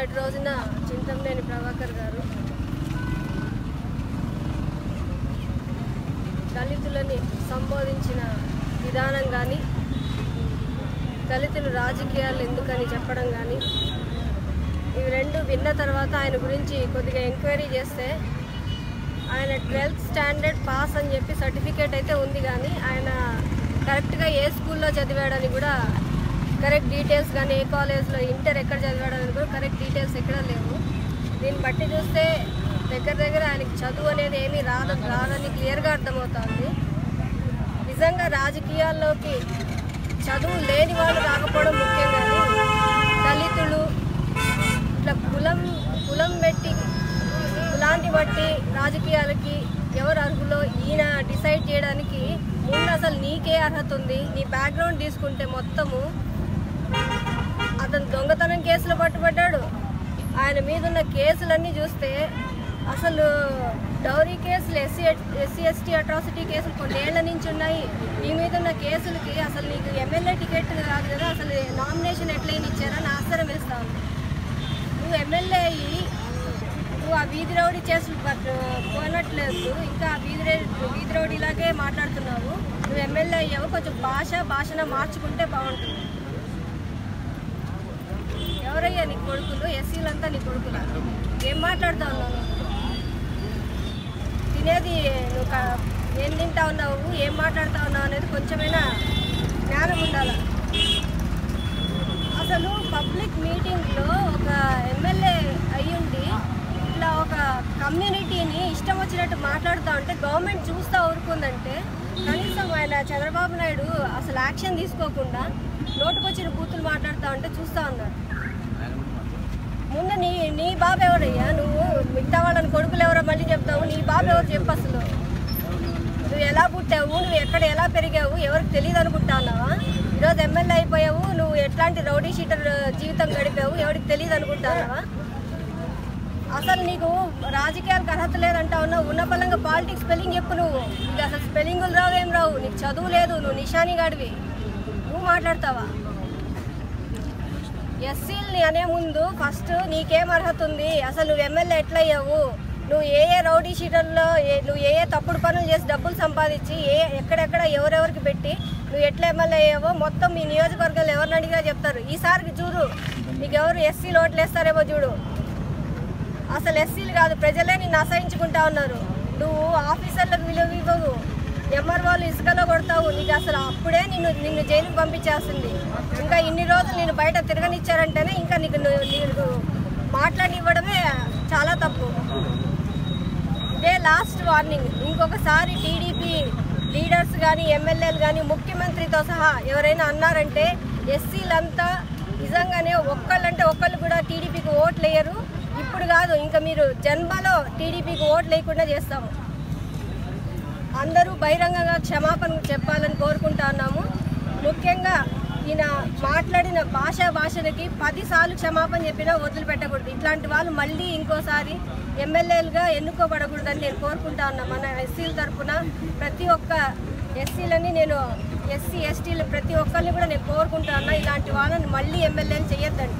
నిన్నటి రోజున చింతంలేని ప్రభాకర్ గారు దళితులని సంబోధించిన విధానం కానీ దళితులు రాజకీయాలు ఎందుకని చెప్పడం కానీ ఇవి రెండు విన్న తర్వాత ఆయన గురించి కొద్దిగా ఎంక్వైరీ చేస్తే ఆయన ట్వెల్త్ స్టాండర్డ్ పాస్ అని చెప్పి సర్టిఫికేట్ అయితే ఉంది కానీ ఆయన కరెక్ట్గా ఏ స్కూల్లో చదివాడని కూడా కరెక్ట్ డీటెయిల్స్ కానీ ఏ కాలేజ్లో ఇంటర్ ఎక్కడ చదివాడని కూడా కరెక్ట్ డీటెయిల్స్ ఎక్కడ లేవు. దీన్ని బట్టి చూస్తే దగ్గర దగ్గర ఆయనకి చదువు అనేది ఏమీ రాదు రాదని క్లియర్గా అర్థమవుతుంది. నిజంగా రాజకీయాల్లోకి చదువు లేని వాళ్ళు రాకపోవడం ముఖ్యం కానీ దళితులు ఇట్లా కులం కులం పెట్టి కులాన్ని బట్టి రాజకీయాలకి ఎవరు అర్హులో ఈయన డిసైడ్ చేయడానికి ముందు అసలు నీకే అర్హత ఉంది. నీ బ్యాక్గ్రౌండ్ తీసుకుంటే మొత్తము అతను దొంగతనం కేసులో పట్టుబడ్డాడు. ఆయన మీద ఉన్న కేసులన్నీ చూస్తే అసలు డౌరీ కేసులు ఎస్సీ ఎస్సీ ఎస్టీ అట్రాసిటీ కేసులు కొన్నేళ్ళ నుంచి ఉన్నాయి. నీ మీద ఉన్న కేసులకి అసలు నీకు ఎమ్మెల్యే టికెట్ కాదు కదా అసలు నామినేషన్ ఎట్లయినా ఇచ్చారని ఆశ్చర్యం వేస్తా నువ్వు ఎమ్మెల్యే అయ్యి నువ్వు ఆ వీధి రౌడీ చేసి పోనట్లేదు. ఇంకా ఆ వీధి వీధి రౌడీలాగే మాట్లాడుతున్నావు. నువ్వు ఎమ్మెల్యే అయ్యావు కొంచెం భాష భాషన మార్చుకుంటే బాగుంటుంది. ఎవరయ్యా నీ కొడుకులు ఎస్సీలంతా నీ కొడుకులు ఏం మాట్లాడుతా ఉన్నావు తినేది నువ్వు ఏం తింటా ఉన్నావు? ఏం మాట్లాడుతా ఉన్నావు అనేది కొంచెమైనా జ్ఞానం ఉండాలి? అసలు పబ్లిక్ మీటింగ్లో ఒక ఎమ్మెల్యే అయ్యుండి ఇట్లా ఒక కమ్యూనిటీని ఇష్టం వచ్చినట్టు మాట్లాడుతూ ఉంటే గవర్నమెంట్ చూస్తూ ఊరుకుందంటే కనీసం ఆయన చంద్రబాబు నాయుడు అసలు యాక్షన్ తీసుకోకుండా నోటుకొచ్చిన కూతులు మాట్లాడుతూ ఉంటే చూస్తూ ఉన్నారు. బాబు ఎవరయ్యా నువ్వు మిగతా వాళ్ళని కొడుకులు ఎవరో మళ్ళీ చెప్తావు. నీ బాబు ఎవరు చెప్పు అసలు. నువ్వు ఎలా పుట్టావు? నువ్వు ఎక్కడ ఎలా పెరిగావు? ఎవరికి తెలియదు అనుకుంటానావా ఈరోజు ఎమ్మెల్యే అయిపోయావు. నువ్వు ఎట్లాంటి రౌడీ షీటర్ జీవితం గడిపావు? ఎవరికి తెలియదు అనుకుంటానావా అసలు నీకు రాజకీయాలకు అర్హత లేదంటా ఉన్న పలంగా పాలిటిక్స్ స్పెల్లింగ్ చెప్పు నువ్వు. నీకు అసలు స్పెల్లింగులు రావు ఏం రావు. నీకు చదువు లేదు. నువ్వు నిషాని గాడివి నువ్వు మాట్లాడతావా? ఎస్సీల్ని అనే ముందు ఫస్ట్ నీకేం అర్హత ఉంది? అసలు నువ్వు ఎమ్మెల్యే ఎట్లయ్యావు? నువ్వు ఏ ఏ రౌడీ షీటర్లో నువ్వు ఏ ఏ తప్పుడు పనులు చేసి డబ్బులు సంపాదించి ఏ ఎక్కడెక్కడ ఎవరెవరికి పెట్టి నువ్వు ఎట్లా ఎమ్మెల్యే అయ్యావో మొత్తం మీ నియోజకవర్గాలు ఎవరిని అడిగినా చెప్తారు. ఈసారికి చూడు. నీకు ఎవరు ఎస్సీలు ఓట్లు వేస్తారేమో చూడు. అసలు ఎస్సీలు కాదు ప్రజలే నిన్ను అసహించుకుంటా ఉన్నారు. నువ్వు ఆఫీసర్లకు విలువ ఇవ్వవు ఎంఆర్ వాళ్ళు ఇసుకలో కొడతావు. నీకు అసలు అప్పుడే నిన్ను నిన్ను జైలుకి పంపించాల్సింది ఇంకా ఇన్ని రోజులు నేను బయట తిరగనిచ్చారంటేనే ఇంకా నీకు నీకు మాట్లాడివ్వడమే చాలా తప్పు. ఇదే లాస్ట్ వార్నింగ్ ఇంకొకసారి టీడీపీ లీడర్స్ కానీ ఎమ్మెల్యేలు కానీ ముఖ్యమంత్రితో సహా ఎవరైనా అన్నారంటే ఎస్సీలంతా నిజంగానే ఒక్కళ్ళంటే ఒక్కళ్ళు కూడా టీడీపీకి ఓట్లు వేయరు ఇప్పుడు కాదు ఇంకా మీరు జన్మలో టీడీపీకి ఓట్లు వేయకుండా చేస్తాము. అందరూ బహిరంగంగా క్షమాపణ చెప్పాలని కోరుకుంటా ఉన్నాము. ముఖ్యంగా ఈయన మాట్లాడిన భాషా భాషలకి పదిసార్లు క్షమాపణ చెప్పినా వదిలిపెట్టకూడదు. ఇట్లాంటి వాళ్ళు మళ్ళీ ఇంకోసారి ఎమ్మెల్యేలుగా ఎన్నుకోబడకూడదని నేను కోరుకుంటా ఉన్నా. మన ఎస్సీల తరఫున ప్రతి ఒక్క ఎస్సీలని నేను ఎస్సీ ఎస్టీలు ప్రతి ఒక్కరిని కూడా నేను కోరుకుంటా ఉన్నా. ఇలాంటి వాళ్ళని మళ్ళీ ఎమ్మెల్యేలు చేయొద్దండి.